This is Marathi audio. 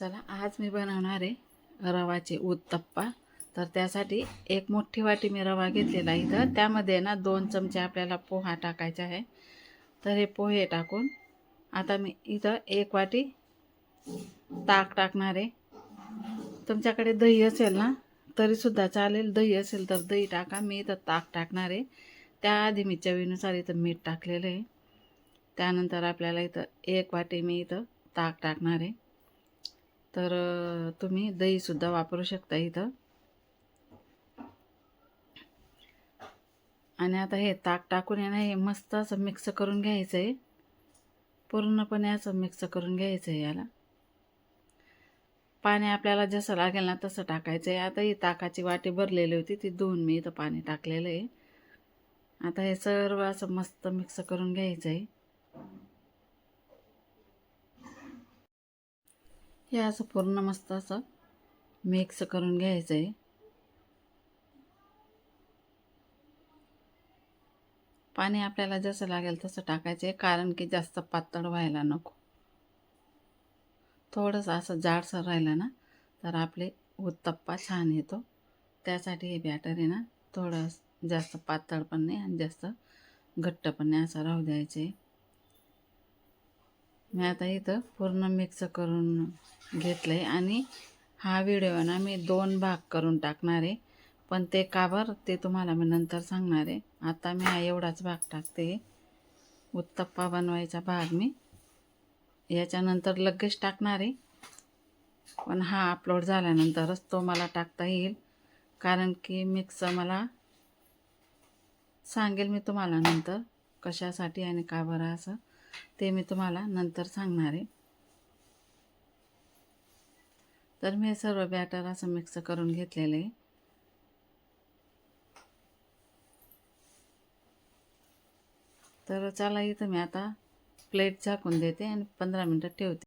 चला आज मी बनवणार आहे रवाचे उत्तप्पा. तर त्यासाठी एक मोठी वाटी मी रवा घेतलेला आहे इथं. त्यामध्ये ना दोन चमचे आपल्याला पोहा टाकायचा आहे. तर हे पोहे टाकून आता मी इथं एक वाटी ताक टाकणार आहे. तुमच्याकडे दही असेल ना तरीसुद्धा चालेल. दही असेल तर दही टाका. मी इथं ताक टाकणार आहे. त्याआधी मी चवीनुसार इथं मीठ टाकलेलं आहे. त्यानंतर आपल्याला इथं एक वाटी मी इथं ताक टाकणार आहे. तर तुम्ही दहीसुद्धा वापरू शकता इथं. आणि आता हे ताक टाकून आहे ना हे मस्त असं मिक्स करून घ्यायचं आहे पूर्णपणे असं मिक्स करून घ्यायचं आहे याला. पाणी आपल्याला जसं लागेल ना तसं टाकायचं आहे आता ही ताकाची वाटी भरलेली होती ती धुवून मी इथं पाणी टाकलेलं आहे. आता हे सर्व असं मस्त मिक्स करून घ्यायचं आहे हे असं पूर्ण मस्त असं मिक्स करून घ्यायचं आहे पाणी आपल्याला जसं लागेल तसं टाकायचं आहे कारण की जास्त पातळ व्हायला नको. थोडंसं असं जाडसर राहिलं ना तर आपले उत्तप्पा छान येतो. त्यासाठी हे बॅटर आहे ना थोडं जास्त पातळ पण नाही आणि जास्त घट्ट पण नाही असं राहू द्यायचं आहे मी आता इथं पूर्ण मिक्स करून घेतलं आहे आणि हा व्हिडिओ ना मी दोन भाग करून टाकणार आहे. पण ते का बरं ते तुम्हाला मी नंतर सांगणार आहे. आता मी हा एवढाच भाग टाकते. उत्तप्पा बनवायचा भाग मी. याच्यानंतर लगेच टाकणार आहे. पण हा अपलोड झाल्यानंतरच तो मला टाकता येईल. कारण की मिक्स मला सांगेल मी तुम्हाला नंतर कशासाठी आणि का बरं असं. ते मी तुम्हाला नंतर सांगणार आहे. तर मी सर्व बॅटर असं मिक्स करून घेतलेलं आहे. तर चला इथं मी आता प्लेट झाकून देते आणि पंधरा मिनटं ठेवते.